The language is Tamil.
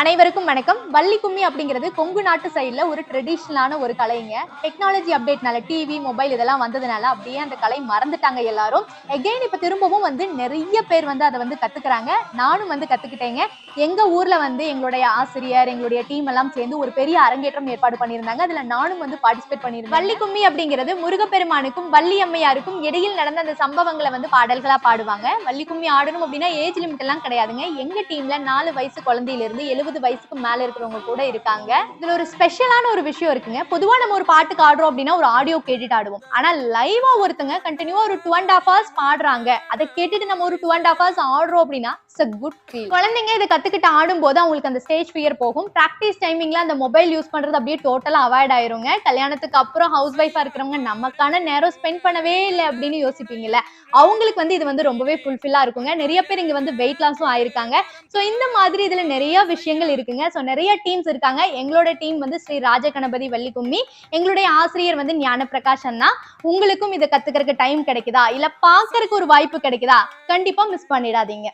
அனைவருக்கும் வணக்கம். வள்ளி கும்மி அப்படிங்கிறது கொங்கு நாட்டு சைடில் ஒரு ட்ரெடிஷ்னலான ஒரு கலைங்க. டெக்னாலஜி அப்டேட்னால டிவி மொபைல் இதெல்லாம் வந்ததுனால அப்படியே அந்த கலை மறந்துட்டாங்க எல்லாரும். எகைன் இப்போ திரும்பவும் வந்து நிறைய பேர் வந்து அதை வந்து கற்றுக்குறாங்க நானும் வந்து கற்றுக்கிட்டேங்க எங்கள் ஊரில் வந்து எங்களுடைய ஆசிரியர் எங்களுடைய டீம் எல்லாம் சேர்ந்து ஒரு பெரிய அரங்கேற்றம் ஏற்பாடு பண்ணியிருந்தாங்க. அதில் நானும் வந்து பார்ட்டிசிபேட் பண்ணியிருந்தேன். வள்ளி கும்மி அப்படிங்கிறது முருகப்பெருமானுக்கும் வள்ளி அம்மையாருக்கும் இடையில் நடந்த அந்த சம்பவங்களை வந்து பாடல்களாக பாடுவாங்க. வள்ளி கும்மி ஆடணும் அப்படின்னா ஏஜ் லிமிட் எல்லாம் கிடையாதுங்க. எங்கள் டீமில் நாலு வயசு குழந்தையிலிருந்து எழு எழுபது வயசுக்கு மேல இருக்கிறவங்க கூட இருக்காங்க. இதுல ஒரு ஸ்பெஷலான ஒரு விஷயம் இருக்குங்க. பொதுவா நம்ம ஒரு பாட்டுக்கு ஆடுறோம் அப்படின்னா ஒரு ஆடியோ கேட்டுட்டு ஆடுவோம். ஆனா லைவா ஒருத்தங்க கண்டினியூவா ஒரு டூ அண்ட் ஹாஃப் ஹவர்ஸ் பாடுறாங்க. அதை கேட்டுட்டு நம்ம ஒரு டூ அண்ட் ஹாஃப் ஹவர்ஸ் ஆடுறோம் அப்படின்னா இட்ஸ் அ குட் ஃபீல் குழந்தைங்க இதை கத்துக்கிட்டு ஆடும்போது அவங்களுக்கு அந்த ஸ்டேஜ் ஃபியர் போகும். ப்ராக்டிஸ் டைமிங்ல அந்த மொபைல் யூஸ் பண்றது அப்படியே டோட்டலா அவாய்ட் ஆயிருங்க. கல்யாணத்துக்கு அப்புறம் ஹவுஸ் ஒய்ஃபா இருக்கிறவங்க நமக்கான நேரம் ஸ்பெண்ட் பண்ணவே இல்லை அப்படின்னு யோசிப்பீங்கல்ல. அவங்களுக்கு வந்து இது வந்து ரொம்பவே ஃபுல்ஃபில்லா இருக்குங்க. நிறைய பேர் இங்க வந்து வெயிட் லாஸும் ஆயிருக்காங்க. ஸோ இந்த மாதிரி இதுல நிறைய விஷயம் விஷயங்கள் இருக்குங்க. ஸோ நிறைய டீம்ஸ் இருக்காங்க. எங்களோட டீம் வந்து ஸ்ரீ ராஜகணபதி வள்ளிக்கும்மி எங்களுடைய ஆசிரியர் வந்து ஞான பிரகாஷ் அண்ணா. உங்களுக்கும் இதை கத்துக்கிறதுக்கு டைம் கிடைக்குதா? இல்ல பாக்குறதுக்கு ஒரு வாய்ப்பு கிடைக்குதா? கண்டிப்பா மிஸ் பண்ணிடாதீங்க.